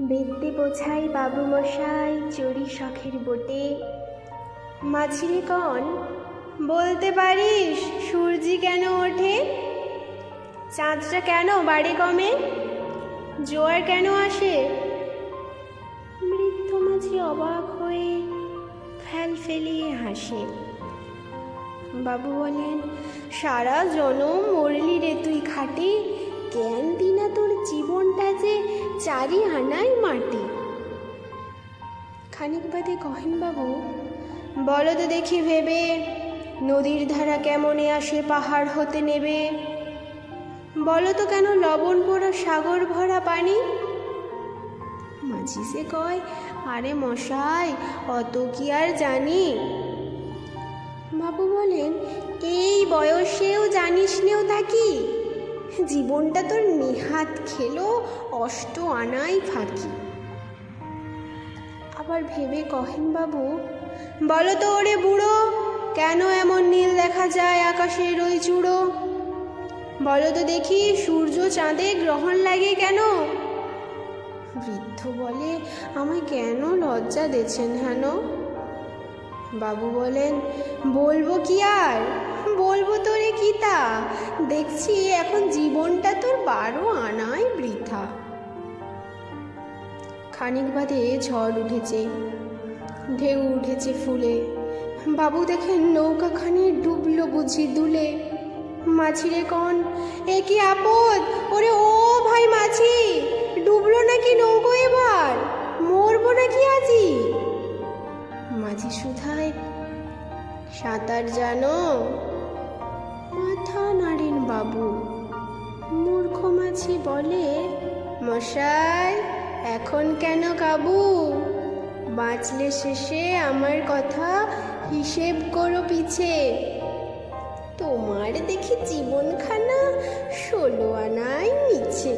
বেদ্যে বোঝাই বাবু মশাই চড়ি শখের বোটে। মাঝিরে কন, বলতে পারিস সূর্যি কেন ওঠে? চাঁদটা কেন বাড়ি কমে? জোয়ার কেন আসে? বৃদ্ধ মাঝি অবাক হয়ে ফেল ফেলিয়ে হাসে। বাবু বলেন, সারা জনম মরলি রে তুই খাটি। জ্ঞান দিনা তোর জীবনটা যে চারি আনাই মাটি। খানিক বাদে কহেন বাবু বলো তো দেখি ভেবে নদীর ধারা কেমনে আসে পাহাড় হতে নেবে? বলো তো কেন লবণ পোড়া সাগর ভরা পানি? মাঝি সে কয়, আরে মশাই, অত কি আর জানি? বাবু বলেন, এই বয়সেও জানিস নেও তা কি? জীবনটা তোর নিহাত খেলো অষ্ট আনাই ফাঁকি। আবার ভেবে কহেন বাবু, বলো তো ওরে বুড়ো, কেন এমন নীল দেখা যায় আকাশের ওই চূড়ো? বলো তো দেখি সূর্য চাঁদে গ্রহণ লাগে কেন? বৃদ্ধ বলে, আমায় কেন লজ্জা দিচ্ছেন হেন? বাবু বলেন, বলব কি আর? বলব তোরে কি তা? দেখছি এখন জীবনটা তোর বারো আনায় বৃথা। খানিক বাদে ঝড় উঠেছে, ঢেউ উঠেছে ফুলে। বাবু দেখেন নৌকাখানি ডুবলো বুঝি দুলে। মাছিরে কন, এ কি আপদ? ওরে ও ভাই মাছি, ডুবলো নাকি নৌকো এবার? মরবো নাকি আজি? মাঝি সুধায়, সাঁতার জানো? মাথা নাড়েন বাবু। মূর্খ মাছি বলে, মশাই, এখন কেন কাবু? বাঁচলে শেষে আমার কথা হিসেব করো পিছে। তোমার দেখি জীবনখানা ষোলো আনাই মিছে।